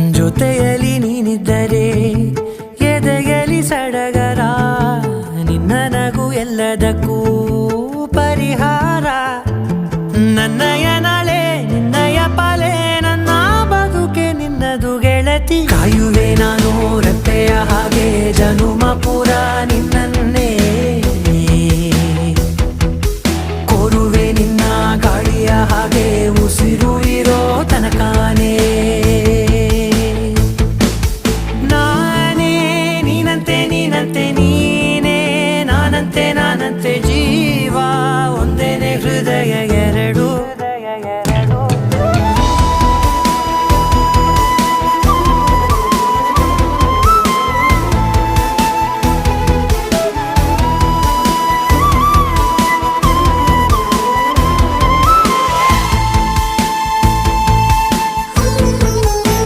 ಜೊತೆಯಲ್ಲಿ ನೀನಿದ್ದರೆ ಎದೆಯಲ್ಲಿ ಸಡಗರ, ನಿನ್ನ ನಗು ಎಲ್ಲದಕ್ಕೂ ಪರಿಹಾರ. ನನ್ನಯ ನಾಳೆ ನಿನ್ನಯ ಪಾಲೆ ನನ್ನ ಬದುಕೆ ನಿನ್ನದು ಗೆಳತಿ. ಕಾಯುವೆ ನಾನು ರತ್ತೆಯ ಹಾಗೆ, ಜನುಮ ಪುರ ನಿನ್ನೇ ಕೋರುವೆ ನಿನ್ನ ಗಾಳಿಯ ಹಾಗೆ, ಉಸಿ ನಾನಂತೆ ನಾನಂತೆ ಜೀವ ಒಂದೇನೆ ಹೃದಯ